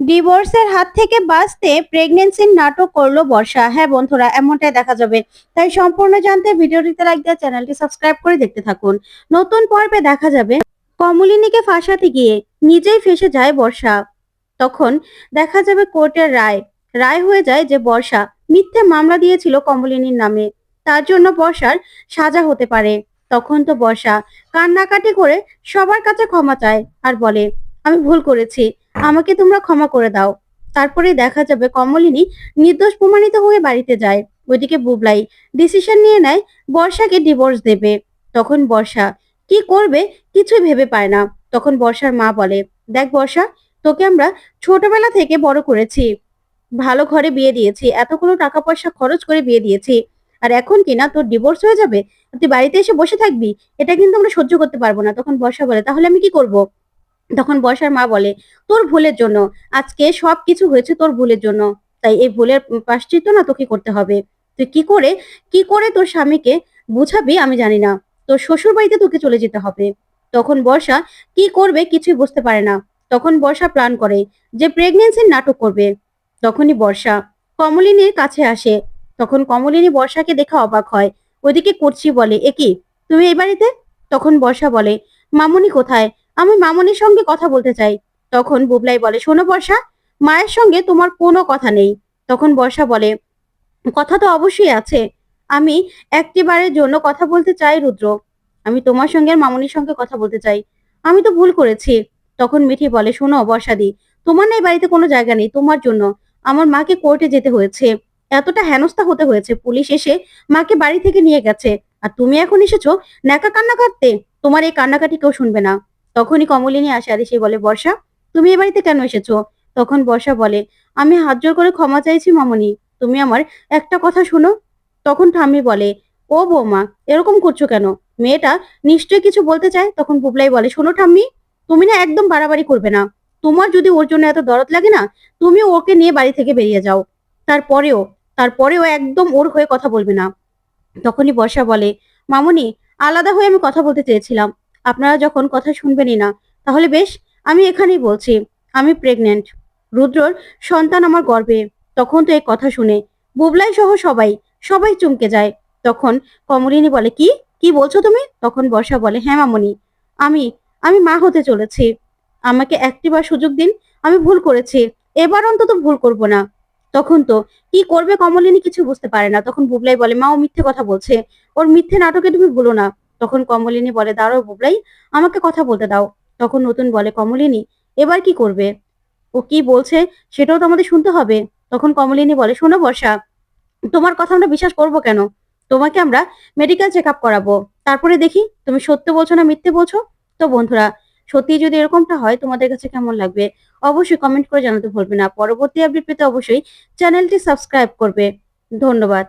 ডিভোর্সের হাত থেকে বাঁচতে প্রেগনেন্সির নাটক করল বর্ষা। হ্যাঁ বন্ধুরা, এমনটাই দেখা যাবে। তাই সম্পূর্ণ জানতে ভিডিওটিতে লাইক দিয়ে চ্যানেলটি সাবস্ক্রাইব করে দেখতে থাকুন। নতুন পর্বে দেখা যাবে। কমলিনীকে ফাঁসাতে গিয়ে নিজেই ফেসে যায় বর্ষা। তখন দেখা যাবে কোর্টের রায়। রায় হয়ে যায় যে বর্ষা মিথ্যে মামলা দিয়েছিল কমলিনীর নামে। তার জন্য বর্ষার সাজা হতে পারে। তখন তো বর্ষা কান্নাকাটি করে সবার কাছে ক্ষমা চায় আর বলে, আমি ভুল করেছি। আমাকে তোমরা ক্ষমা করে দাও। তারপরে দেখা যাবে কমলিনী নির্দোষ প্রমাণিত হয়ে বাড়িতে যায়। ওইদিকে বুবলাই ডিসিশন নিয়ে নেয়, বর্ষাকে ডিভোর্স দেবে। তখন বর্ষা, কি করবে? কিছুই ভেবে পায় না। তখন বর্ষার মা বলে, দেখ বর্ষা, তোকে আমরা ছোটবেলা থেকে বড় করেছি। ভালো ঘরে বিয়ে দিয়েছি, এতগুলো টাকা পয়সা খরচ করে বিয়ে দিয়েছি। আর এখন কি না, তোর ডিভোর্স হয়ে যাবে? তুই বাড়িতে এসে বসে থাকবি? এটা কিন্তু আমরা সহ্য করতে পারব না। তখন বর্ষা বলে, তাহলে আমি কি করব? তখন বর্ষার মা বলে, তোর ভুলের জন্য, আজকে সব কিছু হয়েছে তোর ভুলের জন্য। তাই এই ভুলের পাশ্চিত্য না তোকে করতে হবে। তুই কি করে কি করে তোর স্বামীকে বুঝাবি আমি জানি না। তোর শ্বশুর বাড়িতে তোকে চলে যেতে হবে। তখন বর্ষা কি করবে কিছুই বুঝতে পারে না। তখন বর্ষা প্ল্যান করে যে প্রেগনেন্সির নাটক করবে। তখনই বর্ষা কমলিনীর কাছে আসে। তখন কমলিনী বর্ষাকে দেখে অবাক হয়। ওইদিকে করছি বলে, এ কি, তুমি এই বাড়িতে? তখন বর্ষা বলে, মামুনি কোথায়? আমি মামনির সঙ্গে কথা বলতে চাই। তখন বুবলাই বলে, শোনো বর্ষা, মায়ের সঙ্গে তোমার কোনো কথা নেই। তখন বর্ষা বলে, কথা তো অবশ্যই আছে। আমি একটিবারের জন্য কথা বলতে চাই, রুদ্র। আমি তোমার সঙ্গে আর মামনির সঙ্গে কথা বলতে চাই। আমি তো ভুল করেছি। তখন মিঠি বলে, শোনো বর্ষাদি, তোমার না এই বাড়িতে কোনো জায়গা নেই, তোমার জন্য। আমার মাকে কোর্টে যেতে হয়েছে। এতটা হেনস্থা হতে হয়েছে, পুলিশ এসে মাকে বাড়ি থেকে নিয়ে গেছে। আর তুমি এখন এসেছ ন্যাকা কান্না কাটতে তোমার এই কান্নাকাটি কেউ শুনবে না। তখনই কমলিনী আসে আর বলে, বর্ষা, তুমি এ বাড়িতে কেন এসেছ? তখন বর্ষা বলে, আমি হাত জোর করে ক্ষমা চাইছি মামনি, তুমি আমার একটা কথা শোনো? তখন ঠাম্মি বলে, ও বৌমা, এরকম করছ কেন? মেয়েটা নিশ্চয়ই কিছু বলতে চায়? তখন বুবলাই বলে, শোনো ঠাম্মি, তুমি না একদম বাড়াবাড়ি করবে না। তোমার যদি ওর জন্য এত দরদ লাগে না, তুমি ওকে নিয়ে বাড়ি থেকে বেরিয়ে যাও। তারপরেও তারপরেও একদম ওর হয়ে কথা বলবে না। তখনই বর্ষা বলে, মামনি, আলাদা হয়ে আমি কথা বলতে চেয়েছিলাম। আপনারা যখন কথা শুনবেনই না, তাহলে বেশ, আমি এখানেই বলছি, আমি প্রেগনেন্ট রুদ্রর সন্তান আমার গর্বে, তখন তো এই কথা শুনে, বুবলাই সহ সবাই সবাই চমকে যায়। তখন কমলিনী বলে, কি? কি বলছো তুমি? তখন বর্ষা বলে হ্যাঁ মামনি, আমি আমি মা হতে চলেছি। আমাকে একটিবার সুযোগ দিন, আমি ভুল করেছি। এবার অন্তত ভুল করব না। তখন তো, কি করবে কমলিনী কিছু বুঝতে পারে না। তখন বুবলাই বলে, মা ও মিথ্যে কথা বলছে। ওর মিথ্যে নাটকে তুমি ভুলো না। তখন কমলিনী বলে, দাঁড়াও বুবলাই, আমাকে কথা বলতে দাও। তখন নতুন বলে, কমলিনী, এবার কি করবে? ও কি বলছে সেটাও তো আমাদের শুনতে হবে। তখন কমলিনী বলে, শোনো বর্ষা, তোমার কথা আমরা বিশ্বাস করব কেন? তোমাকে আমরা মেডিকেল চেক আপ করাবো। তারপরে দেখি, তুমি সত্য বলছো না মিথ্যে বলছো? তো বন্ধুরা সত্যি যদি এরকমটা হয়, তোমাদের কাছে কেমন লাগবে, অবশ্যই কমেন্ট করে জানাতে ভুলবে না। পরবর্তী আপডেট পেতে অবশ্যই চ্যানেলটি সাবস্ক্রাইব করবে। ধন্যবাদ।